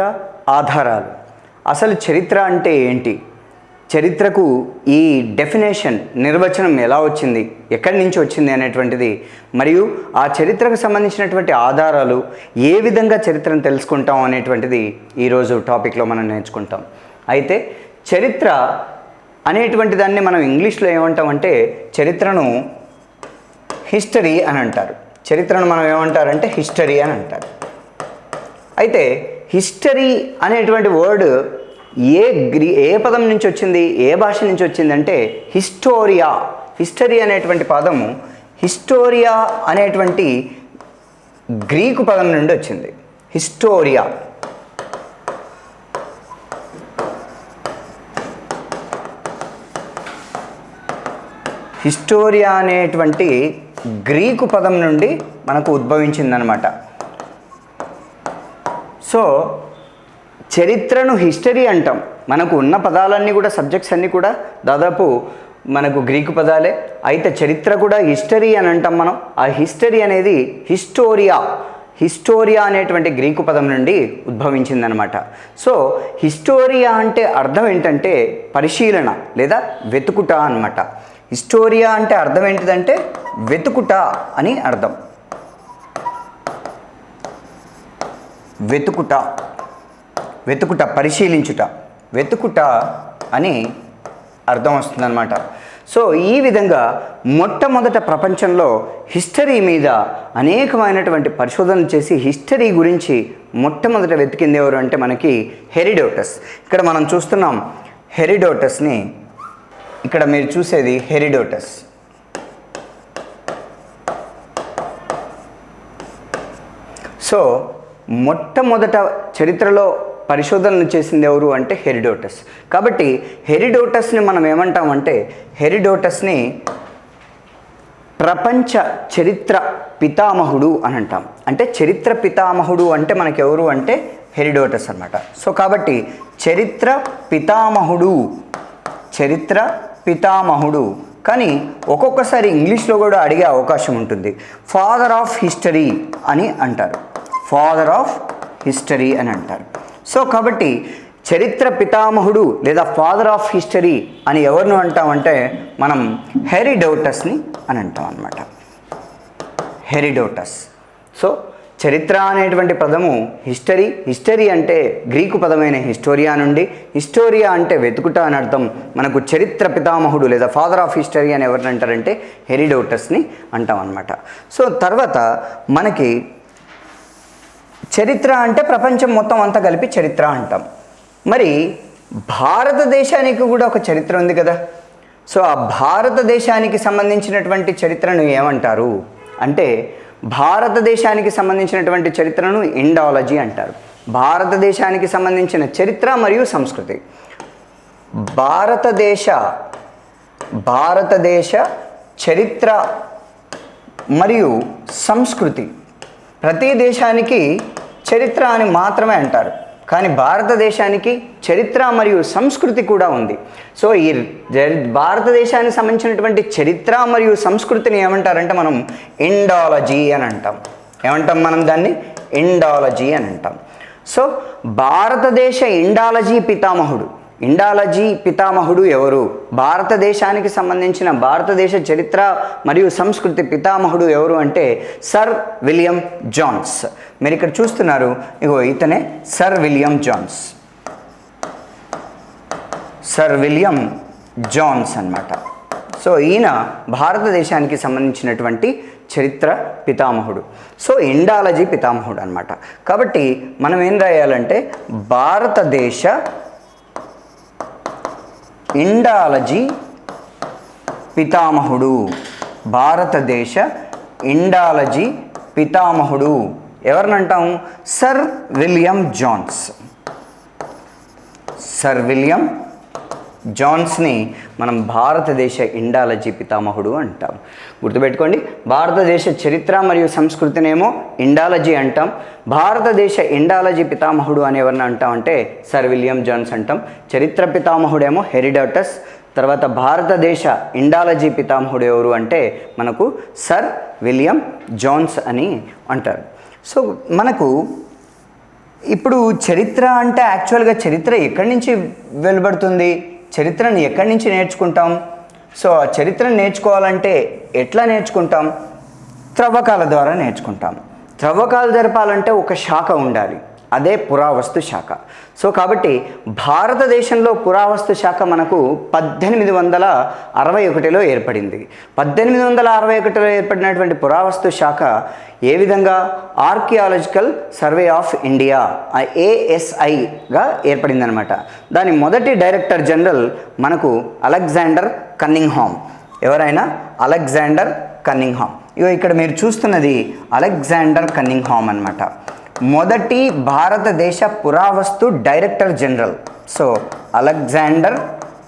చరిత్ర ఆధారాలు. అసలు చరిత్ర అంటే ఏంటి? చరిత్రకు ఈ డెఫినేషన్ నిర్వచనం ఎలా వచ్చింది? ఎక్కడి నుంచి వచ్చింది అనేటువంటిది? మరియు ఆ చరిత్రకు సంబంధించినటువంటి ఆధారాలు ఏ విధంగా చరిత్రను తెలుసుకుంటాం అనేటువంటిది ఈరోజు టాపిక్లో మనం నేర్చుకుంటాం. అయితే చరిత్ర అనేటువంటి దాన్ని మనం ఇంగ్లీష్లో ఏమంటామంటే చరిత్రను హిస్టరీ అని అంటారు. చరిత్రను మనం ఏమంటారంటే హిస్టరీ అని అంటారు. అయితే హిస్టరీ అనేటువంటి వర్డ్ ఏ గ్రీ ఏ పదం నుంచి వచ్చింది ఏ భాష నుంచి వచ్చిందంటే హిస్టోరియా. హిస్టరీ అనేటువంటి పదము హిస్టోరియా అనేటువంటి గ్రీకు పదం నుండి వచ్చింది. హిస్టోరియా. హిస్టోరియా అనేటువంటి గ్రీకు పదం నుండి మనకు ఉద్భవించిందనమాట సో చరిత్రను హిస్టరీ అంటాం. మనకు ఉన్న పదాలన్నీ కూడా సబ్జెక్ట్స్ అన్నీ కూడా దాదాపు మనకు గ్రీకు పదాలే. అయితే చరిత్ర కూడా హిస్టరీ అని అంటాం మనం. ఆ హిస్టరీ అనేది హిస్టోరియా. హిస్టోరియా అనేటువంటి గ్రీకు పదం నుండి ఉద్భవించిందనమాట. సో హిస్టోరియా అంటే అర్థం ఏంటంటే పరిశీలన లేదా వెతుకుట అన్నమాట. హిస్టోరియా అంటే అర్థం ఏంటిదంటే వెతుకుట అని అర్థం. వెతుకుట వెతుకుట పరిశీలించుట. వెతుకుట అని అర్థం వస్తుందన్నమాట. సో ఈ విధంగా మొట్టమొదట ప్రపంచంలో హిస్టరీ మీద అనేకమైనటువంటి పరిశోధనలు చేసి హిస్టరీ గురించి మొట్టమొదట వెతికింది ఎవరు అంటే మనకి హెరిడోటస్. ఇక్కడ మనం చూస్తున్నాం హెరిడోటస్ని. ఇక్కడ మీరు చూసేది హెరిడోటస్. సో మొట్టమొదట చరిత్రలో పరిశోధనలు చేసింది ఎవరు అంటే హెరిడోటస్. కాబట్టి హెరిడోటస్ని మనం ఏమంటామంటే హెరిడోటస్ని ప్రపంచ చరిత్ర పితామహుడు అని అంటాం. అంటే చరిత్ర పితామహుడు అంటే మనకెవరు ఎవరు అంటే హెరిడోటస్ అనమాట సో కాబట్టి చరిత్ర పితామహుడు చరిత్ర పితామహుడు. కానీ ఒక్కొక్కసారి ఇంగ్లీష్లో కూడా అడిగే అవకాశం ఉంటుంది. ఫాదర్ ఆఫ్ హిస్టరీ అని అంటారు. ఫాదర్ ఆఫ్ హిస్టరీ అని అంటారు. సో కాబట్టి చరిత్ర పితామహుడు లేదా ఫాదర్ ఆఫ్ హిస్టరీ అని ఎవరిని అంటామంటే మనం హెరిడోటస్ని అని అంటాం అనమాట హెరిడోటస్. సో చరిత్ర అనేటువంటి పదము హిస్టరీ. హిస్టరీ అంటే గ్రీకు పదమైన హిస్టోరియా నుండి హిస్టోరియా అంటే వెతుకుట అని అర్థం మనకు చరిత్ర పితామహుడు లేదా ఫాదర్ ఆఫ్ హిస్టరీ అని ఎవరిని అంటారంటే హెరిడోటస్ని అంటాం అనమాట సో తర్వాత మనకి చరిత్ర అంటే ప్రపంచం మొత్తం అంతా కలిపి చరిత్ర అంటాం. మరి భారతదేశానికి కూడా ఒక చరిత్ర ఉంది కదా. సో ఆ భారతదేశానికి సంబంధించినటువంటి చరిత్రను ఏమంటారు? అంటే భారతదేశానికి సంబంధించినటువంటి చరిత్రను ఇండాలజీ అంటారు. భారతదేశానికి సంబంధించిన చరిత్ర మరియు సంస్కృతి. భారతదేశ భారతదేశ చరిత్ర మరియు సంస్కృతి ప్రతి దేశానికి చరిత్ర అని మాత్రమే అంటారు. కానీ భారతదేశానికి చరిత్ర మరియు సంస్కృతి కూడా ఉంది. సో ఈ భారతదేశానికి సంబంధించినటువంటి చరిత్ర మరియు సంస్కృతిని ఏమంటారంటే మనం ఇండాలజీ అని అంటాం. ఏమంటాం మనం దాన్ని? ఇండాలజీ అని అంటాం. సో భారతదేశ ఇండాలజీ పితామహుడు. ఇండాలజీ పితామహుడు ఎవరు? భారతదేశానికి సంబంధించిన భారతదేశ చరిత్ర మరియు సంస్కృతి పితామహుడు ఎవరు అంటే సర్ విలియం జాన్స్. మీరు ఇక్కడ చూస్తున్నారు ఇగో ఇతనే sir William Jones. Sir William Jones అన్నమాట. సో ఈయన భారతదేశానికి సంబంధించినటువంటి చరిత్ర పితామహుడు. సో ఇండాలజీ పితామహుడు అన్నమాట. కాబట్టి మనం ఏం రాయాలంటే భారతదేశ ఇండాలజీ పితామహుడు. భారతదేశ ఇండాలజీ పితామహుడు. ఎవరినంటాం? Sir William Jones. Sir William జాన్స్ని మనం భారతదేశ ఇండాలజీ పితామహుడు అంటాం. గుర్తుపెట్టుకోండి భారతదేశ చరిత్ర మరియు సంస్కృతినేమో ఇండాలజీ అంటాం. భారతదేశ ఇండాలజీ పితామహుడు అని ఎవరిని అంటాం అంటే సర్ విలియం జాన్స్ అంటాం. చరిత్ర పితామహుడేమో హెరిడాటస్ తర్వాత భారతదేశ ఇండాలజీ పితామహుడు ఎవరు అంటే మనకు సర్ విలియం జాన్స్ అని అంటారు. సో మనకు ఇప్పుడు చరిత్ర అంటే యాక్చువల్గా చరిత్ర ఎక్కడి నుంచి వెలువడుతుంది? చరిత్రను ఎక్కడి నుంచి నేర్చుకుంటాం? సో ఆ చరిత్రను నేర్చుకోవాలంటే ఎట్లా నేర్చుకుంటాం? త్రవ్వకాల ద్వారా నేర్చుకుంటాం. త్రవ్వకాలు జరపాలంటే ఒక శాఖ ఉండాలి. అదే పురావస్తు శాఖ. సో కాబట్టి భారతదేశంలో పురావస్తు శాఖ మనకు పద్దెనిమిది వందల అరవై ఒకటిలో ఏర్పడింది. పద్దెనిమిది వందల అరవై ఒకటిలో ఏర్పడినటువంటి పురావస్తు శాఖ ఏ విధంగా? ఆర్కియాలజికల్ సర్వే ఆఫ్ ఇండియా ఏఎస్ఐగా ఏర్పడిందనమాట దాని మొదటి డైరెక్టర్ జనరల్ మనకు అలెగ్జాండర్ కన్నింగ్హామ్. ఎవరైనా? Alexander Cunningham. ఇగో ఇక్కడ మీరు చూస్తున్నది అలెగ్జాండర్ కన్నింగ్హామ్ అన్నమాట. మొదటి భారతదేశ పురావస్తు director general. So Alexander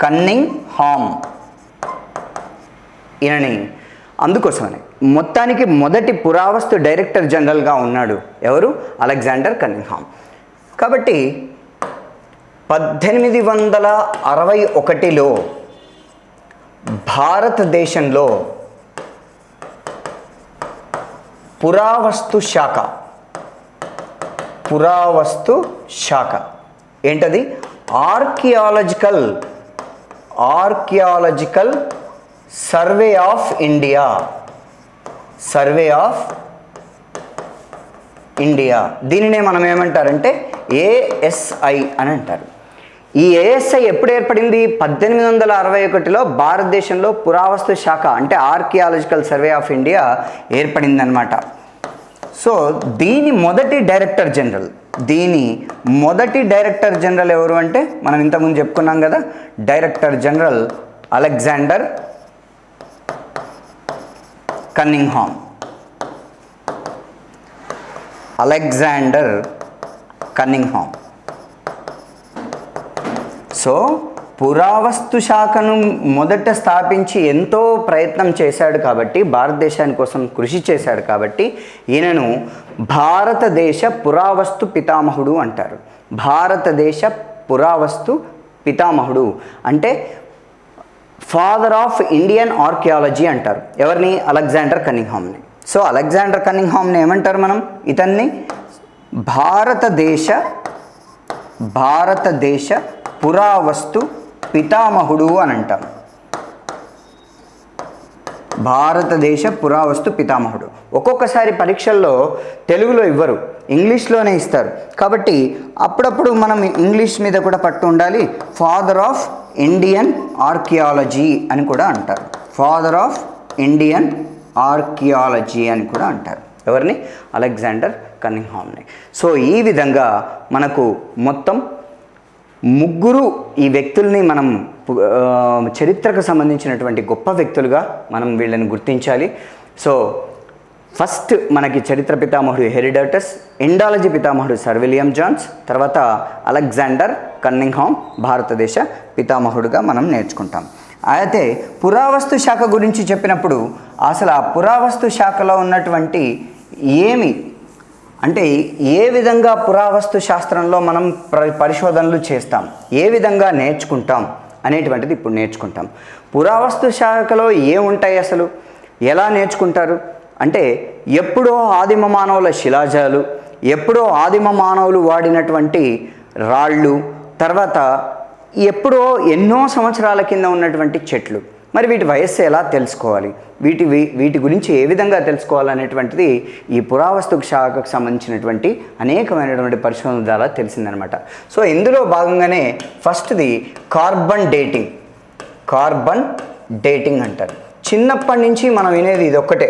Cunningham. ఈయనని. అందుకోసమని. మొత్తానికి మొదటి పురావస్తు డైరెక్టర్ జనరల్గా ఉన్నాడు ఎవరు? Alexander Cunningham. కాబట్టి పద్దెనిమిది వందల అరవై ఒకటిలో భారతదేశంలో పురావస్తు శాఖ పురావస్తు శాఖ. ఏంటది? Archaeological archaeological survey of India. Survey of India. దీనినే మనం ఏమంటారంటే ఏఎస్ఐ అని అంటారు. ఈ ఏఎస్ఐ ఎప్పుడు ఏర్పడింది? పద్దెనిమిది వందల అరవై ఒకటిలో భారతదేశంలో పురావస్తు శాఖ అంటే ఆర్కియాలజికల్ సర్వే ఆఫ్ ఇండియా ఏర్పడిందనమాట సో దీని మొదటి డైరెక్టర్ జనరల్ దీని మొదటి డైరెక్టర్ జనరల్ ఎవరు అంటే మనం ఇంతకుముందు చెప్పుకున్నాం కదా director general Alexander Cunningham. Alexander Cunningham. So పురావస్తు శాఖను మొదట స్థాపించి ఎంతో ప్రయత్నం చేశాడు కాబట్టి భారతదేశాని కోసం కృషి చేశాడు కాబట్టి ఈయనను భారతదేశ పురావస్తు పితామహుడు అంటారు. భారతదేశ పురావస్తు పితామహుడు అంటే ఫాదర్ ఆఫ్ ఇండియన్ ఆర్కియాలజీ అంటారు. ఎవరిని? అలెగ్జాండర్ కన్నింగ్హామ్ని. సో అలెగ్జాండర్ కన్నింగ్హామ్ని ఏమంటారు మనం? ఇతన్ని? భారతదేశ భారతదేశ పురావస్తు పితామహుడు అని అంటాం భారతదేశ పురావస్తు పితామహుడు. ఒక్కొక్కసారి పరీక్షల్లో తెలుగులో ఇవ్వరు ఇంగ్లీష్లోనే ఇస్తారు. కాబట్టి అప్పుడప్పుడు మనం ఇంగ్లీష్ మీద కూడా పట్టు ఉండాలి. ఫాదర్ ఆఫ్ ఇండియన్ ఆర్కియాలజీ అని కూడా అంటారు. ఫాదర్ ఆఫ్ ఇండియన్ ఆర్కియాలజీ అని కూడా అంటారు. ఎవరిని? అలెగ్జాండర్ కన్నింగ్హామ్ని సో ఈ విధంగా మనకు మొత్తం ముగ్గురు ఈ వ్యక్తుల్ని మనం చరిత్రకు సంబంధించినటువంటి గొప్ప వ్యక్తులుగా మనం వీళ్ళని గుర్తించాలి. సో ఫస్ట్ మనకి చరిత్ర పితామహుడు హెరిడటస్ ఇండాలజీ పితామహుడు సర్ విలియం జాన్స్ తర్వాత అలెగ్జాండర్ కన్నింగ్హామ్ భారతదేశ పితామహుడుగా మనం నేర్చుకుంటాం. అయితే పురావస్తు శాఖ గురించి చెప్పినప్పుడు అసలు ఆ పురావస్తు శాఖలో ఉన్నటువంటి ఏమి అంటే ఏ విధంగా పురావస్తు శాస్త్రంలో మనం ప్ర- పరిశోధనలు చేస్తాం? ఏ విధంగా నేర్చుకుంటాం? అనేటువంటిది ఇప్పుడు నేర్చుకుంటాం. పురావస్తు శాఖలో ఏముంటాయి అసలు? ఎలా నేర్చుకుంటారు? అంటే ఎప్పుడో ఆదిమ మానవుల శిలాజాలు ఎప్పుడో ఆదిమ మానవులు వాడినటువంటి రాళ్ళు తర్వాత ఎప్పుడో ఎన్నో సంవత్సరాల కింద ఉన్నటువంటి చెట్లు. మరి వీటి వయస్సు ఎలా తెలుసుకోవాలి? వీటి వీటి గురించి ఏ విధంగా తెలుసుకోవాలనేటువంటిది ఈ పురావస్తు శాఖకు సంబంధించినటువంటి అనేకమైనటువంటి పరిశోధన ద్వారా తెలిసిందనమాట. సో ఇందులో భాగంగానే ఫస్ట్ది కార్బన్ డేటింగ్. కార్బన్ డేటింగ్ అంటారు. చిన్నప్పటి నుంచి మనం వినేది ఇది ఒక్కటే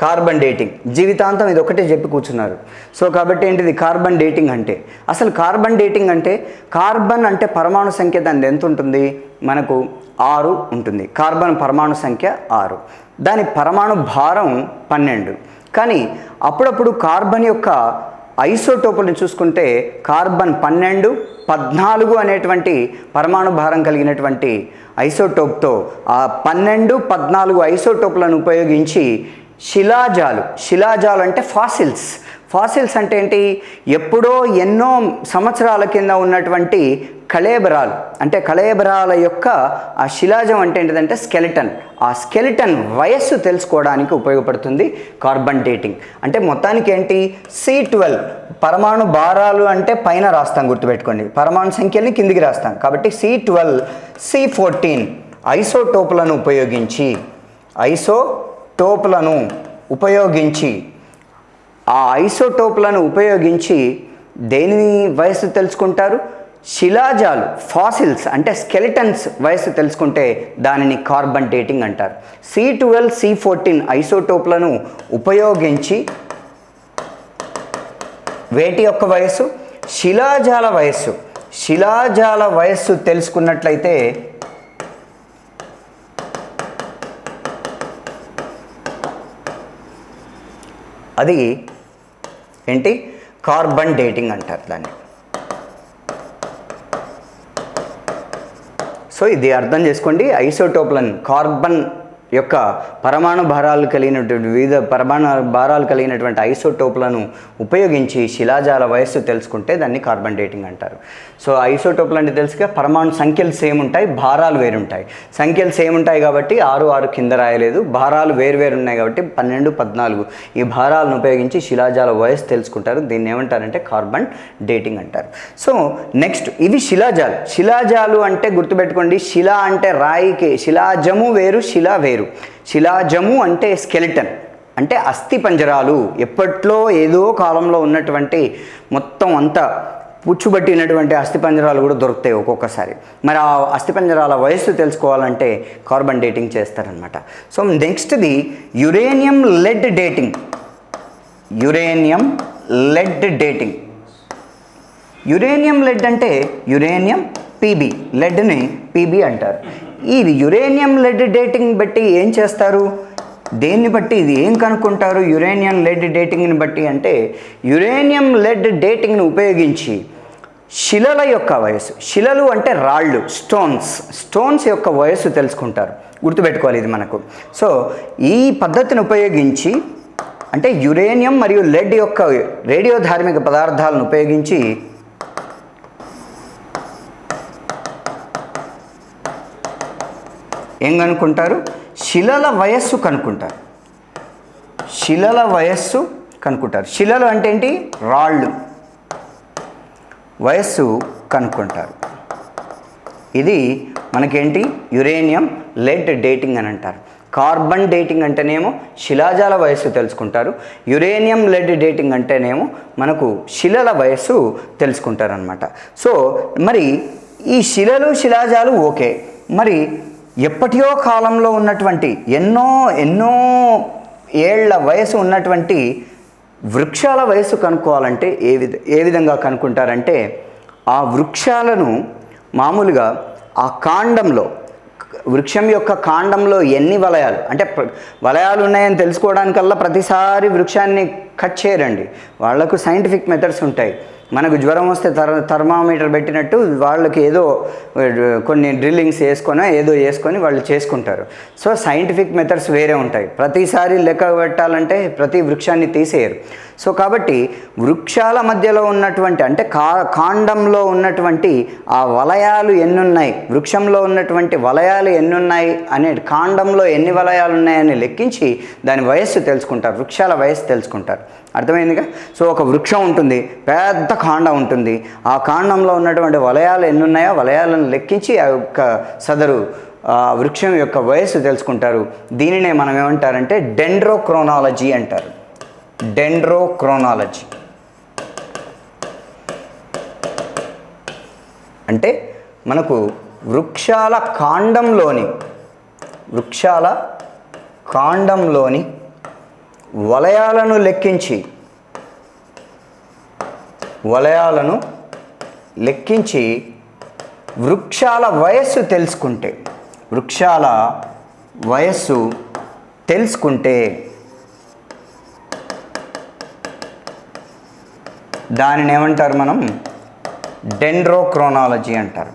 కార్బన్ డేటింగ్. జీవితాంతం ఇది ఒకటే చెప్పి కూర్చున్నారు. సో కాబట్టి ఏంటిది? కార్బన్ డేటింగ్ అంటే. అసలు కార్బన్ డేటింగ్ అంటే కార్బన్ అంటే పరమాణు సంఖ్య దాని ఎంత ఉంటుంది? మనకు ఆరు ఉంటుంది. కార్బన్ పరమాణు సంఖ్య ఆరు. దాని పరమాణు భారం పన్నెండు. కానీ అప్పుడప్పుడు కార్బన్ యొక్క ఐసోటోపుల్ని చూసుకుంటే కార్బన్ పన్నెండు పద్నాలుగు అనేటువంటి పరమాణు భారం కలిగినటువంటి ఐసోటోప్తో ఆ పన్నెండు పద్నాలుగు ఐసోటోపులను ఉపయోగించి శిలాజాలు. శిలాజాలు అంటే ఫాసిల్స్. ఫాసిల్స్ అంటే ఏంటి? ఎప్పుడో ఎన్నో సంవత్సరాల కింద ఉన్నటువంటి కళేబరాలు. అంటే కళేబరాల యొక్క ఆ శిలాజం అంటే ఏంటిదంటే స్కెలిటన్. ఆ స్కెలిటన్ వయస్సు తెలుసుకోవడానికి ఉపయోగపడుతుంది కార్బన్ డేటింగ్. అంటే మొత్తానికి ఏంటి? C twelve. పరమాణు భారాలు అంటే పైన రాస్తాం గుర్తుపెట్టుకోండి. పరమాణు సంఖ్యల్ని కిందికి రాస్తాం. కాబట్టి సి ట్వెల్వ్ సి ఫోర్టీన్ ఐసోటోపులను ఉపయోగించి ఐసో టోప్లను ఉపయోగించి ఆ ఐసోటోప్లను ఉపయోగించి దేని వయస్సు తెలుసుకుంటారు? శిలాజాలు ఫాసిల్స్ అంటే స్కెలిటన్స్ వయస్సు తెలుసుకుంటే దానిని కార్బన్ డేటింగ్ అంటారు. సి ట్వెల్వ్ సి ఫోర్టీన్ ఐసోటోప్లను ఉపయోగించి వేటి యొక్క వయస్సు? శిలాజాల వయస్సు. శిలాజాల వయస్సు తెలుసుకున్నట్లయితే అది ఏంటి? కార్బన్ డేటింగ్ అంటారు దాన్ని. సో ఇది అర్థం చేసుకోండి ఐసోటోప్లను కార్బన్ యొక్క పరమాణు భారాలు కలిగినటువంటి వివిధ పరమాణు భారాలు కలిగినటువంటి ఐసోటోప్లను ఉపయోగించి శిలాజాల వయస్సు తెలుసుకుంటే దాన్ని కార్బన్ డేటింగ్ అంటారు. సో ఐసోటోప్లు అంటే తెలుసుగా పరమాణు సంఖ్యలు సేమ్ ఉంటాయి భారాలు వేరుంటాయి. సంఖ్యలు సేమ్ ఉంటాయి కాబట్టి ఆరు ఆరు కింద రాయలేదు. భారాలు వేరు వేరు ఉన్నాయి కాబట్టి పన్నెండు పద్నాలుగు ఈ భారాలను ఉపయోగించి శిలాజాల వయస్సు తెలుసుకుంటారు. దీన్ని ఏమంటారంటే కార్బన్ డేటింగ్ అంటారు. సో నెక్స్ట్ ఇవి శిలాజాలు. శిలాజాలు అంటే గుర్తుపెట్టుకోండి. శిలా అంటే రాయికి శిలాజము వేరు శిలా వేరు. శిలాజము అంటే స్కెలిటన్ అంటే అస్థి పంజరాలు. ఎప్పట్లో ఏదో కాలంలో ఉన్నటువంటి మొత్తం అంతా పుచ్చుబట్టినటువంటి అస్థిపంజరాలు కూడా దొరుకుతాయి ఒక్కొక్కసారి. మరి ఆ అస్థిపంజరాల వయస్సు తెలుసుకోవాలంటే కార్బన్ డేటింగ్ చేస్తారనమాట so నెక్స్ట్ది uranium lead dating. Uranium lead dating. Uranium lead అంటే యురేనియం పీబీ లెడ్ని పీబీ అంటారు. ఈ యురేనియం లెడ్ డేటింగ్ బట్టి ఏం చేస్తారు? దేన్ని బట్టి ఇది ఏం కనుక్కుంటారు? యురేనియం లెడ్ డేటింగ్ని బట్టి అంటే యురేనియం లెడ్ డేటింగ్ని ఉపయోగించి శిలల యొక్క వయసు శిలలు అంటే రాళ్ళు స్టోన్స్ స్టోన్స్ యొక్క వయస్సు తెలుసుకుంటారు. గుర్తుపెట్టుకోవాలి ఇది మనకు. సో ఈ పద్ధతిని ఉపయోగించి అంటే యురేనియం మరియు లెడ్ యొక్క రేడియో ధార్మిక పదార్థాలను ఉపయోగించి ఏం కనుక్కుంటారు శిలల వయస్సు కనుక్కుంటారు శిలల వయస్సు కనుక్కుంటారు శిలలు అంటే ఏంటి? రాళ్ళు. వయస్సు కనుక్కుంటారు ఇది మనకేంటి? యురేనియం లెడ్ డేటింగ్ అని అంటారు. కార్బన్ డేటింగ్ అంటేనేమో శిలాజాల వయస్సు తెలుసుకుంటారు. యురేనియం లెడ్ డేటింగ్ అంటేనేమో మనకు శిలల వయస్సు తెలుసుకుంటారనమాట సో మరి ఈ శిలలు శిలాజాలు ఓకే. మరి ఎప్పటియో కాలంలో ఉన్నటువంటి ఎన్నో ఎన్నో ఏళ్ళ వయసు ఉన్నటువంటి వృక్షాల వయసు కనుక్కోవాలంటే ఏ విధ ఏ విధంగా కనుక్కుంటారంటే ఆ వృక్షాలను మామూలుగా ఆ కాండంలో వృక్షం యొక్క కాండంలో ఎన్ని వలయాలు? అంటే వలయాలు ఉన్నాయని తెలుసుకోవడానికల్లా ప్రతిసారి వృక్షాన్ని కట్ చేయరండి. వాళ్ళకు సైంటిఫిక్ మెథడ్స్ ఉంటాయి. మనకు జ్వరం వస్తే థర్ థర్మామీటర్ పెట్టినట్టు వాళ్ళకి ఏదో కొన్ని డ్రిల్లింగ్స్ వేసుకొని ఏదో వేసుకొని వాళ్ళు చేసుకుంటారు. సో సైంటిఫిక్ మెథడ్స్ వేరే ఉంటాయి. ప్రతిసారి లెక్క పెట్టాలంటే ప్రతి వృక్షాన్ని తీసేయరు. సో కాబట్టి వృక్షాల మధ్యలో ఉన్నటువంటి అంటే కా కాండంలో ఉన్నటువంటి ఆ వలయాలు ఎన్నున్నాయి? వృక్షంలో ఉన్నటువంటి వలయాలు ఎన్నున్నాయి? అనే కాండంలో ఎన్ని వలయాలు ఉన్నాయని లెక్కించి దాని వయస్సు తెలుసుకుంటారు. వృక్షాల వయస్సు తెలుసుకుంటారు. అర్థమైందిగా? సో ఒక వృక్షం ఉంటుంది పెద్ద కాండం ఉంటుంది. ఆ కాండంలో ఉన్నటువంటి వలయాలు ఎన్ని ఉన్నాయో వలయాలను లెక్కించి ఆ యొక్క సదరు ఆ వృక్షం యొక్క వయస్సు తెలుసుకుంటారు. దీనినే మనం ఏమంటారంటే డెండ్రోక్రోనాలజీ అంటారు. డెండ్రోక్రోనాలజీ. అంటే మనకు వృక్షాల కాండంలోని వృక్షాల కాండంలోని వలయాలను లెక్కించి వలయాలను లెక్కించి వృక్షాల వయస్సు తెలుసుకుంటే వృక్షాల వయస్సు తెలుసుకుంటే దానిని ఏమంటారు మనం? డెండ్రోక్రోనాలజీ అంటారు.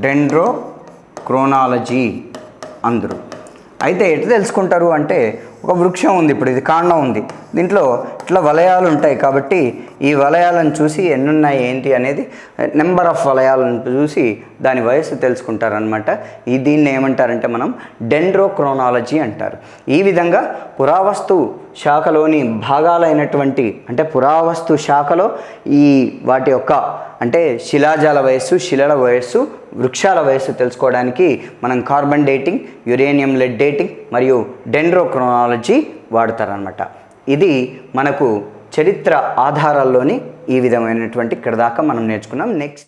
డెండ్రోక్రోనాలజీ అందరూ. అయితే ఎటు తెలుసుకుంటారు అంటే ఒక వృక్షం ఉంది ఇప్పుడు ఇది కాండం ఉంది. దీంట్లో ఇట్లా వలయాలు ఉంటాయి కాబట్టి ఈ వలయాలను చూసి ఎన్నున్నాయి ఏంటి అనేది నెంబర్ ఆఫ్ వలయాలను చూసి దాని వయస్సు తెలుసుకుంటారనమాట ఈ దీన్ని ఏమంటారంటే మనం డెండ్రోక్రోనాలజీ అంటారు. ఈ విధంగా పురావస్తు శాఖలోని భాగాలైనటువంటి అంటే పురావస్తు శాఖలో ఈ వాటి యొక్క అంటే శిలాజాల వయస్సు శిలల వయస్సు వృక్షాల వయస్సు తెలుసుకోవడానికి మనం carbon dating uranium lead dating మరియు డెండ్రోక్రోనాలజీ వాడతారనమాట ఇది మనకు చరిత్ర ఆధారాల్లోని ఈ విధమైనటువంటి ఇక్కడ దాకా మనం నేర్చుకున్నాం. నెక్స్ట్